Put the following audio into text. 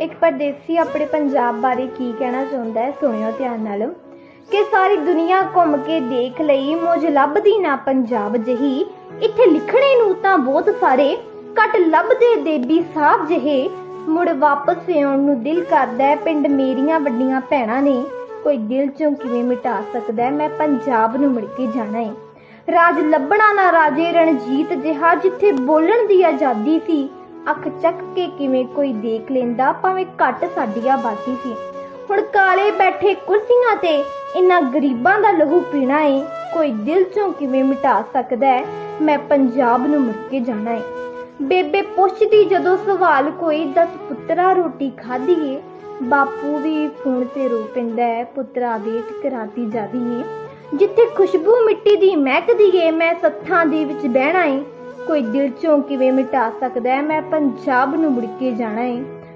ਇੱਕ ਪਰਦੇਸੀ ਆਪਣੇ ਪੰਜਾਬ ਬਾਰੇ ਕੀ ਕਹਿਣਾ ਚਾਹੁੰਦਾ ਹੈ, ਸੁਣਿਓ ਧਿਆਨ ਨਾਲ। ਕਿ ਸਾਰੀ ਦੁਨੀਆ ਘੁੰਮ ਕੇ ਦੇਖ ਲਈ, ਮੁਝ ਲੱਭਦੀ ਨਾ ਪੰਜਾਬ ਜਹੀ। ਇੱਥੇ ਲਿਖਣੇ ਨੂੰ ਤਾਂ ਬਹੁਤ ਸਾਰੇ, ਘਟ ਲੱਭਦੇ ਦੇਬੀ ਸਾਹਿਬ ਜਿਹੇ। ਮੁੜ ਵਾਪਸ ਆਉਣ ਨੂੰ ਦਿਲ ਕਰਦਾ ਹੈ, ਪਿੰਡ ਮੇਰੀਆਂ ਵੱਡੀਆਂ ਭੈਣਾਂ ਨੇ। ਕੋਈ ਦਿਲ ਚੋਂ ਕਿਵੇਂ ਮਿਟਾ ਸਕਦਾ ਹੈ, ਮੈਂ ਪੰਜਾਬ ਨੂੰ ਮੁੜ ਕੇ ਜਾਣਾ ਹੈ ਰਾਜ ਲੱਭਣਾ ਨਾ ਰਾਜੇ ਰਣਜੀਤ ਜਿਹਾ, ਜਿੱਥੇ ਬੋਲਣ ਦੀ ਆਜ਼ਾਦੀ ਸੀ। ਅੱਖ ਚੱਕ ਕੇ ਕਿਵੇਂ ਕੋਈ ਦੇਖ ਲੈਂਦਾ, ਭਾਵੇਂ ਘੱਟ ਸਾਡੀ ਆਬਾਦੀ ਸੀ। ਹੁਣ ਕਾਲੇ ਬੈਠੇ ਕੁਰਸੀਆਂ ਤੇ ਇਨ੍ਹਾਂ ਗਰੀਬਾਂ ਦਾ ਲਹੂ ਪੀਣਾ ਏ, ਕੋਈ ਦਿਲ ਚੋਂ ਕਿਵੇਂ ਮਿਟਾ ਸਕਦਾ ਹੈ ਮੈਂ ਪੰਜਾਬ ਨੂੰ ਮੁੜ ਕੇ ਜਾਣਾ ਏ। ਬੇਬੇ ਪੁੱਛਦੀ ਜਦੋਂ ਸਵਾਲ ਕੋਈ, ਦਸ ਪੁੱਤਰਾ, ਰੋਟੀ ਖਾਧੀ ਏ? ਬਾਪੂ ਵੀ ਫੋਨ ਤੇ ਰੋ ਪੈਂਦਾ ਹੈ ਪੁੱਤਰਾ, ਵੇਟ ਕਰਾਤੀ ਜਾਦੀ ਏ। ਜਿੱਥੇ ਖੁਸ਼ਬੂ ਮਿੱਟੀ ਦੀ ਮਹਿਕਦੀ ਏ, ਮੈਂ ਸੱਥਾਂ ਦੇ ਵਿੱਚ ਬਹਿਣਾ ਏ। ਕੋਈ ਦਿਲ ਚੋਂ ਕਿਵੇਂ ਮਿਟਾ ਸਕਦਾ ਹੈ? ਮੈਂ ਪੰਜਾਬ ਨੂੰ ਮੁੜ ਕੇ ਜਾਣਾ ਏ।